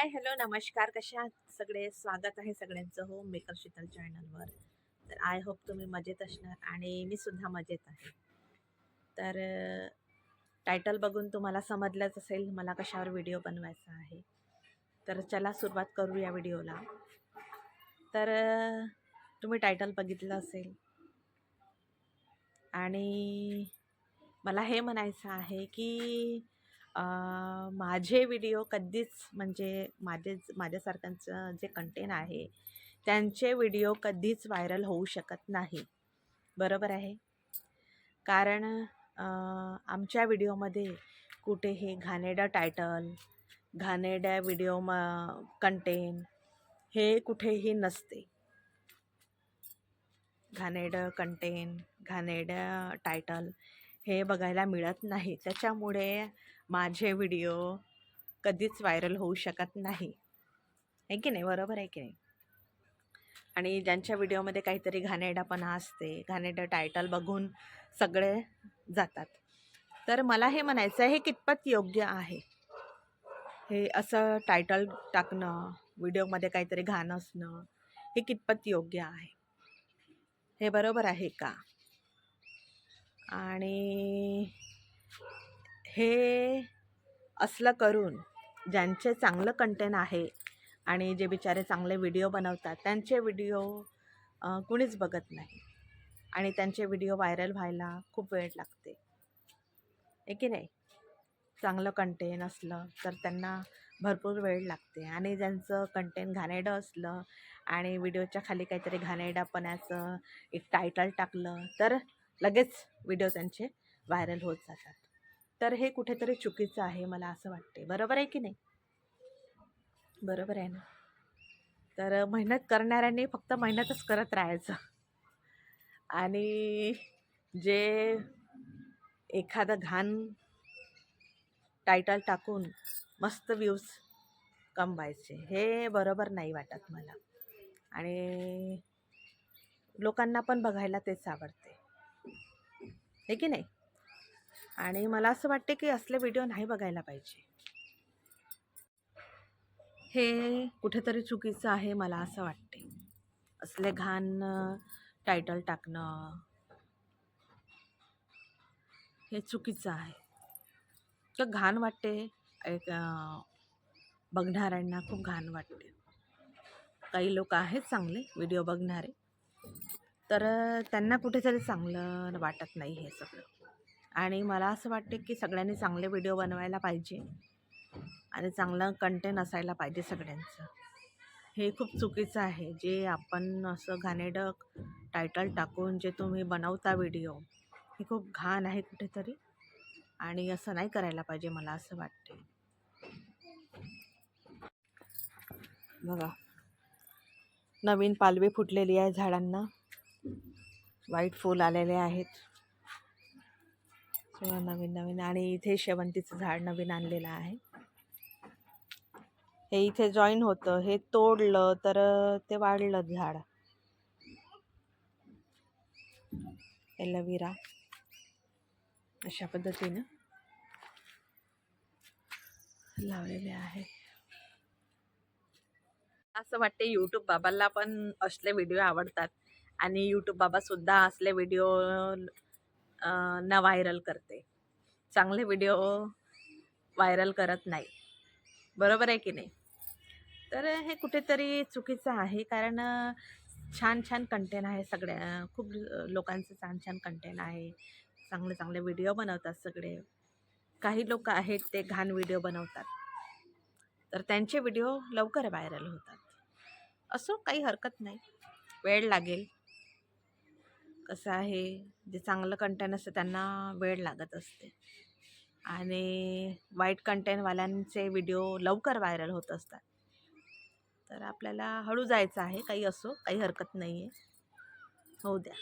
Hi hello नमस्कार. कशा सगळे? स्वागत आहे सगळ्यांचं हो. मेकर शीतल चॅनलवर. तर आय होप तुम्ही मजेत असणार आणि मी सुद्धा मजेत आहे. तर टायटल बघून तुम्हाला समजलंच असेल मला कशावर व्हिडिओ बनवायचा आहे. तर चला सुरुवात करू या व्हिडिओला तर तुम्ही टायटल बघितलं असेल. आणि मला हे म्हणायचं आहे की माझे व्हिडिओ कधीच म्हणजे माझे माझ्यासारख्यांचं जे कंटेन आहे त्यांचे व्हिडिओ कधीच व्हायरल होऊ शकत नाही. बरोबर आहे? कारण आमच्या व्हिडिओमध्ये कुठेही घाणेडा टायटल घाणेड्या व्हिडिओ म कंटेन हे कुठेही नसते. घाणेडं कंटेन घाणेरडं टायटल हे बघायला मिळत नाही. त्याच्यामुळे माझे व्हिडिओ कधीच व्हायरल होऊ शकत नाही. आहे की नाही? बरोबर आहे की नाही? आणि ज्यांच्या व्हिडिओमध्ये काहीतरी घाणेरडापणा असते घाणेरडं टायटल बघून सगळे जातात. तर मला हे म्हणायचं आहे हे कितपत योग्य आहे? हे असं टायटल टाकणं व्हिडिओमध्ये काहीतरी घाण असणं हे कितपत योग्य आहे? हे बरोबर आहे का? आणि हे असलं करून ज्यांचे चांगलं कंटेन आहे आणि जे बिचारे चांगले व्हिडिओ बनवतात त्यांचे व्हिडिओ कुणीच बघत नाही. आणि त्यांचे व्हिडिओ व्हायरल व्हायला खूप वेळ लागते. आहे की नाही? चांगलं कंटेन असलं तर त्यांना भरपूर वेळ लागते. आणि ज्यांचं कंटेन घाणेरडं असलं आणि व्हिडिओच्या खाली काहीतरी घाणेरडापणाचं एक टायटल टाकलं तर लगेच व्हिडिओ त्यांचे व्हायरल होत जातात. तर हे कुठेतरी चुकीचं आहे मला असं वाटते बरोबर आहे की नाही? बरोबर आहे ना? तर मेहनत करणाऱ्यांनी फक्त मेहनतच करत राहायचं. आणि जे एखादं घाण टायटल टाकून मस्त व्ह्यूज कमवायचे हे बरोबर नाही वाटत मला. आणि लोकांना पण बघायला तेच आवडते. हे की नाही? आणि मला असं वाटते की असले व्हिडिओ नाही बघायला पाहिजे. हे कुठेतरी चुकीचं आहे मला असं वाटते. असले घाण टायटल टाकणं हे चुकीचं आहे. तर घाण वाटते एक बघणाऱ्यांना खूप घाण वाटते. काही लोक आहेत चांगले व्हिडिओ बघणारे. तर त्यांना कुठेतरी चांगलं वाटत नाही हे सगळं. आणि मला असं वाटते की सगळ्यांनी चांगले व्हिडिओ बनवायला पाहिजे आणि चांगलं कंटेंट असायला पाहिजे सगळ्यांचं. हे खूप चुकीचं आहे. जे आपण असं घाणेडक टायटल टाकून जे तुम्ही बनवता व्हिडिओ हे खूप घाण आहे कुठेतरी आणि असं नाही करायला पाहिजे मला असं वाटते बघा. नवीन पालवी फुटलेली आहे झाडांना. व्हाईट फूल आलेले आहेत. सगळं नवीन नवीन आणि इथे शेवंतीचं झाड नवीन आणलेलं आहे. हे इथे जॉईन होतं. हे तोडलं तर ते वाढलं झाड. एलोविरा. अशा पद्धतीनं लावलेले आहे. असं वाटते यूट्यूब बाबांना पण असले व्हिडिओ आवडतात. आणि यूट्यूब बाबासुद्धा असले व्हिडिओ न व्हायरल करते. चांगले व्हिडिओ व्हायरल करत नाही. बरोबर आहे की नाही? तर हे कुठेतरी चुकीचं आहे कारण छान छान कंटेंट आहे सगळ्या खूप लोकांचं छान छान कंटेंट आहे. चांगले चांगले व्हिडिओ बनवतात सगळे. काही लोक आहेत ते घाण व्हिडिओ बनवतात. तर त्यांचे व्हिडिओ लवकर व्हायरल होतात. असो काही हरकत नाही. वेळ लागेल. कसं आहे जे चांगलं कंटेंट असतं त्यांना वेळ लागत असते. आणि वाईट कंटेंटवाल्यांचे व्हिडिओ लवकर व्हायरल होत असतात. तर आपल्याला हळू जायचं आहे काही असो काही हरकत नाही आहे होऊ द्या.